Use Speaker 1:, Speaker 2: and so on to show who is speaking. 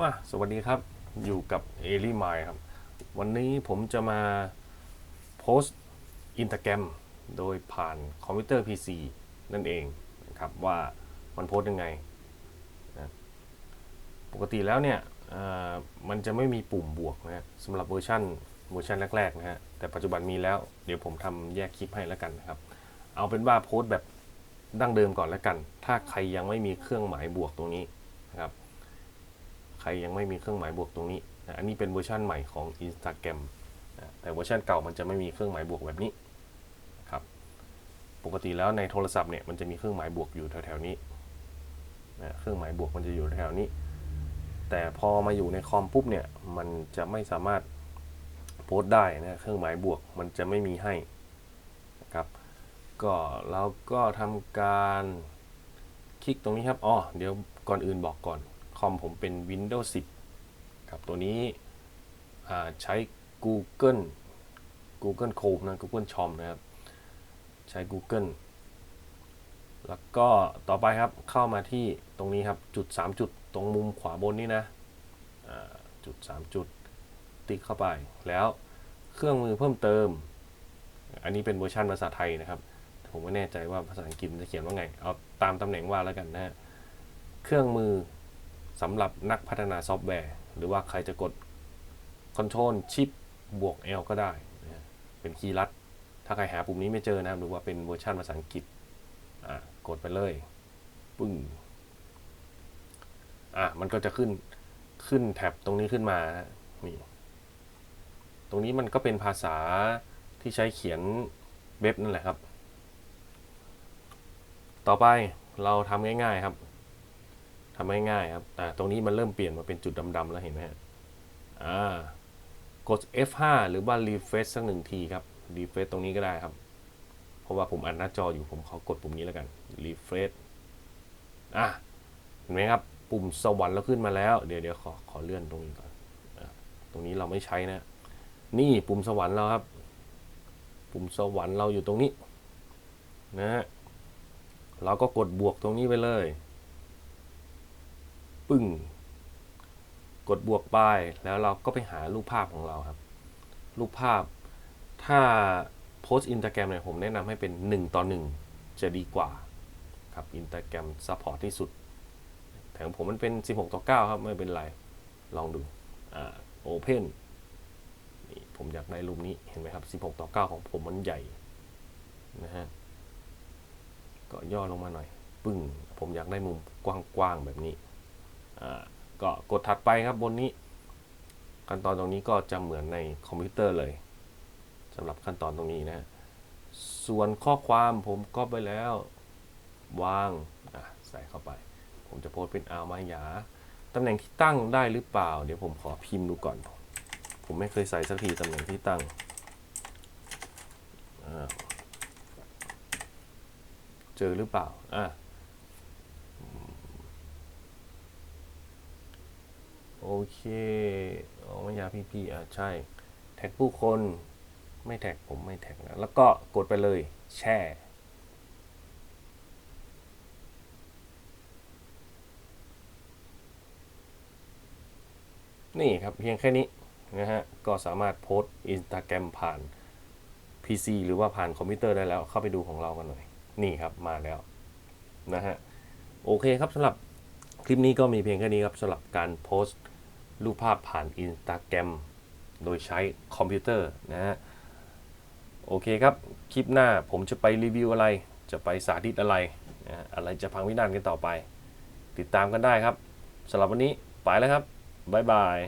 Speaker 1: ว่าสวัสดีครับอยู่กับเอลี่ไมครับ วันนี้ผมจะมาโพสต์อินสตาแกรมโดยผ่านคอมพิวเตอร์ PC นั่นเองนะครับว่ามันโพสต์ยังไงนะปกติแล้วเนี่ยมันจะไม่มีปุ่มบวกนะฮะสำหรับเวอร์ชันเวอร์ชันแรกๆนะฮะแต่ปัจจุบันมีแล้วเดี๋ยวผมทำแยกคลิปให้แล้วกันนะครับ เอาเป็นว่าโพสต์แบบดั้งเดิมก่อนแล้วกัน ถ้าใครยังไม่มีเครื่องหมายบวกตรงนี้ ใครยังไม่มีเครื่องหมายบวกตรงนี้นะอันนี้เป็นเวอร์ชันใหม่ของ Instagram นะแต่เวอร์ชันเก่ามันจะไม่มีเครื่องหมายบวกแบบนี้นะครับปกติแล้วในโทรศัพท์เนี่ยมันจะมีเครื่องหมายบวกอยู่แถวๆนี้นะเครื่องหมายบวกมันจะอยู่แถวๆนี้ แต่พอมาอยู่ในคอมปุ๊บเนี่ยมันจะไม่สามารถโพสต์ได้นะเครื่องหมายบวกมันจะไม่มีให้นะครับก็เราก็ทำการคลิกตรงนี้ครับ อ๋อ เดี๋ยวก่อนอื่นบอกก่อน คอมผมเป็น Windows 10 ครับตัวนี้ใช้ Google Google Chrome นะ Google Chrome นะครับ ใช้ Google แล้วก็ต่อไปครับเข้ามาที่ตรงนี้ครับ จุด 3 จุดตรงมุมขวาบนนี่นะจุด 3 จุด ติ๊กเข้าไป แล้วเครื่องมือเพิ่มเติม อันนี้เป็นเวอร์ชันภาษาไทยนะครับ ผมไม่แน่ใจว่าภาษาอังกฤษจะเขียนว่าไง เอาตามตำแหน่งว่าแล้วกันนะฮะเครื่องมือ สำหรับนักพัฒนาซอฟต์แวร์ หรือว่าใครจะกด Ctrl ชิปบวก L ก็ได้นะเป็นคีย์ลัด ถ้าใครหาปุ่มนี้ไม่เจอนะครับหรือว่าเป็นเวอร์ชันภาษาอังกฤษกดไปเลย ปึ้งอะมันก็จะขึ้นขึ้นแท็บตรงนี้ขึ้นมานะนี่ตรงนี้มันก็เป็นภาษาที่ใช้เขียนเว็บนั่นแหละครับ ต่อไปเราทำง่าย ๆครับ ทำง่ายๆครับอ่าตรงนี้มันเริ่มเปลี่ยนมาเป็นจุดดำๆแล้วเห็นไหมฮะอ่ากด F5 หรือว่า refresh สักหนึ่งทีครับ refresh ตรงนี้ก็ได้ครับ เพราะว่าผมอัดหน้าจออยู่ผมขอกดปุ่มนี้แล้วกัน refresh อะเห็นไหมครับ ปุ่มสวรรค์เราขึ้นมาแล้ว เดี๋ยวเดี๋ยวขอขอเลื่อนตรงนี้ก่อนอตรงนี้เราไม่ใช้นะ นี่ปุ่มสวรรค์เราครับ ปุ่มสวรรค์เราอยู่ตรงนี้ นะฮะเราก็กดบวกตรงนี้ไปเลย ปึ้ง กดบวกไปแล้วเราก็ไปหารูปภาพของเราครับ รูปภาพถ้าโพสต์อินสตาแกรมเนี่ยผมแนะนำให้เป็น 1 ต่อ 1 จะดีกว่าครับอินสตาแกรมซัพพอร์ตที่สุดแต่ของผมมันเป็น 16 ต่อ 9 ครับ ไม่เป็นไร ลองดูอ่าโอเพนนี่ผมอยากได้รูปนี้เห็นไหมครับ 16 ต่อ 9 ของผมมันใหญ่นะฮะก็ย่อลงมาหน่อย ปึ้ง ผมอยากได้มุมกว้างๆแบบนี้ ก็กดถัดไปครับบนนี้ ขั้นตอนตรงนี้ก็จะเหมือนในคอมพิวเตอร์เลยสำหรับขั้นตอนตรงนี้นะส่วนข้อความผมก็ไปแล้ว วางใส่เข้าไป ผมจะโพสเป็นอาวมายาตำแหน่งที่ตั้งได้หรือเปล่า เดี๋ยวผมขอพิมพ์ดูก่อน ผมไม่เคยใส่สักทีตำแหน่งที่ตั้งเจอหรือเปล่าอะ โอเคอ๋อมายาพีพีอะใช่ แท็กผู้คนไม่แท็กผมไม่แท็กนะแล้วก็กดไปเลยแช่นี่ครับเพียงแค่นี้นะฮะก็สามารถโพสต์อินสตาแกรมผ่าน PC หรือว่าผ่านคอมพิวเตอร์ได้แล้วเข้าไปดูของเรากันหน่อย นี่ครับมาแล้วนะฮะโอเคครับสำหรับคลิปนี้ก็มีเพียงแค่นี้ครับสำหรับการโพสต์ รูปภาพผ่าน Instagram โดยใช้คอมพิวเตอร์นะฮะโอเคครับ คลิปหน้าผมจะไปรีวิวอะไร จะไปสาธิตอะไรนะฮะอะไรจะพังวินาศกันต่อไป ติดตามกันได้ครับสำหรับวันนี้ไปแล้วครับ บ๊ายบาย